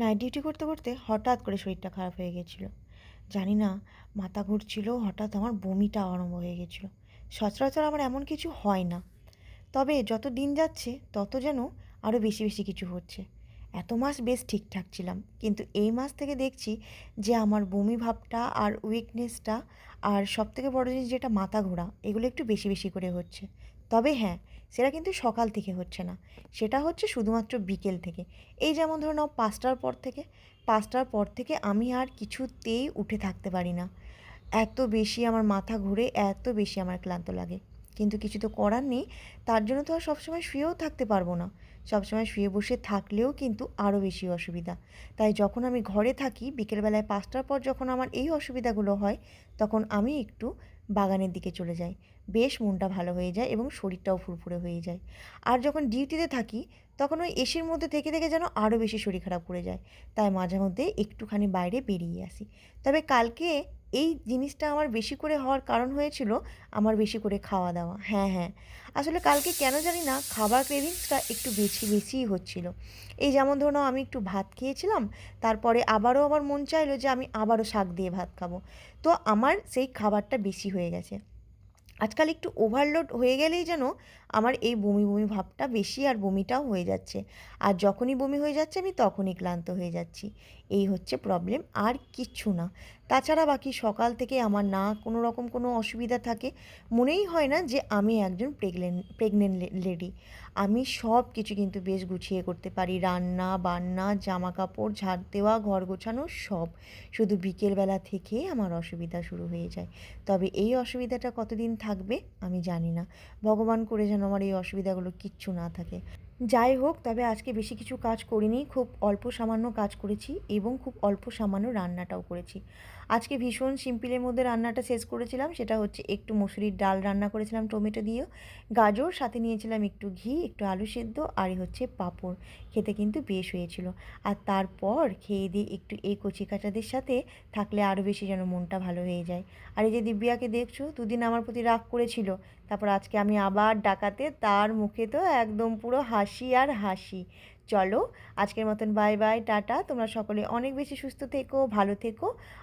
Night duty করতে করতে হঠাৎ করে শরীরটা খারাপ হয়ে গেছিল জানি না, মাথা ঘুরছিল, হঠাৎ আমার বমিটা আরম্ভ হয়ে গেছিল সচরাচর আমার এমন কিছু হয় না। তবে যত দিন যাচ্ছে, তত যেন আরও বেশি বেশি কিছু হচ্ছে। এত মাস বেশ ঠিকঠাক ছিলাম, কিন্তু এই মাস থেকে দেখছি যে আমার বমি ভাবটা আর উইকনেসটা আর সবথেকে বড় জিনিস যেটা মাথা ঘোরা, এগুলো একটু বেশি বেশি করে হচ্ছে। তবে হ্যাঁ সেটা কিন্তু সকাল থেকে হচ্ছে না। সেটা হচ্ছে শুধুমাত্র বিকেল থেকে। এই যেমন ধরে নাও পাঁচটার পর থেকে, পাঁচটার পর থেকে আমি আর কিছুতেই উঠে থাকতে পারি না। এত বেশি আমার মাথা ঘুরে, এত বেশি আমার ক্লান্ত লাগে। কিন্তু কিছু তো করার নেই, তার জন্য তো আর সবসময় শুয়েও থাকতে পারব না। সবসময় শুয়ে বসে থাকলেও কিন্তু আরও বেশি অসুবিধা। তাই যখন আমি ঘরে থাকি, বিকেলবেলায় পাঁচটার পর যখন আমার এই অসুবিধাগুলো হয়, তখন আমি একটু বাগানের দিকে চলে যাই। বেশ মনটা ভালো হয়ে যায় এবং শরীরটাও ফুরফুরে হয়ে যায়। আর যখন ডিউটিতে থাকি, তখন ওই এসির মধ্যে থেকে থেকে যেন আরও বেশি শরীর খারাপ করে যায়। তাই মাঝে মধ্যে একটুখানি বাইরে বেরিয়ে আসি। তবে কালকে এই জিনিসটা আমার বেশি করে হওয়ার কারণ হয়েছিল আমার বেশি করে খাওয়া দাওয়া। হ্যাঁ হ্যাঁ। আসলে কালকে কেন জানি না খাবার ক্রেভিংসটা একটু বেশি, বেশিই হচ্ছিল। এই যেমন ধরো আমি একটু ভাত খেয়েছিলাম, তারপরে আবারও আমার মন চাইলো যে আমি আবারও শাক দিয়ে ভাত খাব। তো আমার সেই খাবারটা বেশি হয়ে গেছে। আজকাল একটু ওভারলোড হয়ে গেলেই যেন আমার এই বমি বমি ভাবটা বেশি আর বমিটাও হয়ে যাচ্ছে। আর যখনই বমি হয়ে যাচ্ছে, আমি তখনই ক্লান্ত হয়ে যাচ্ছি। এই হচ্ছে প্রবলেম আর কিচ্ছু না। তাছাড়া বাকি সকাল থেকে আমার না কোনো রকম কোনো অসুবিধা থাকে। মনেই হয় না যে আমি একজন প্রেগনেন্ট প্রেগনেন্ট লেডি আমি সব কিছু কিন্তু বেশ গুছিয়ে করতে পারি। রান্না, বান্না জামা কাপড় ঝাড় দেওয়া, ঘর গোছানো, সব। শুধু বিকেলবেলা থেকে আমার অসুবিধা শুরু হয়ে যায়। তবে এই অসুবিধাটা কতদিন থাকবে আমি জানি না। ভগবান করে যেন আমার এই অসুবিধাগুলো কিচ্ছু না থাকে। যাই হোক, তবে আজকে বেশি কিছু কাজ করিনি। খুব অল্প সামান্য কাজ করেছি এবং খুব অল্প সামান্য রান্নাটাও করেছি। আজকে ভীষণ সিম্পলের মধ্যে রান্নাটা শেষ করেছিলাম। সেটা হচ্ছে একটু মুসুরির ডাল রান্না করেছিলাম টমেটো দিয়েও গাজর, সাথে নিয়েছিলাম একটু ঘি, একটু আলু সেদ্ধ, আর হচ্ছে পাঁপড়। খেতে কিন্তু বেশ হয়েছিল। আর তারপর খেয়ে দিয়ে একটু এই কচি কাঁচাদের সাথে থাকলে আরও বেশি যেন মনটা ভালো হয়ে যায়। আর এই যে দিব্যাকে দেখছ, দুদিন আমার প্রতি রাগ করেছিল তারপর আজকে আমি আবার ডাকাতে, তার মুখে তো একদম পুরো হাসি আর হাসি। চলো, আজকের মতন বাই বাই টাটা। তোমরা সকলে অনেক বেশি সুস্থ থেকো, ভালো থেকো।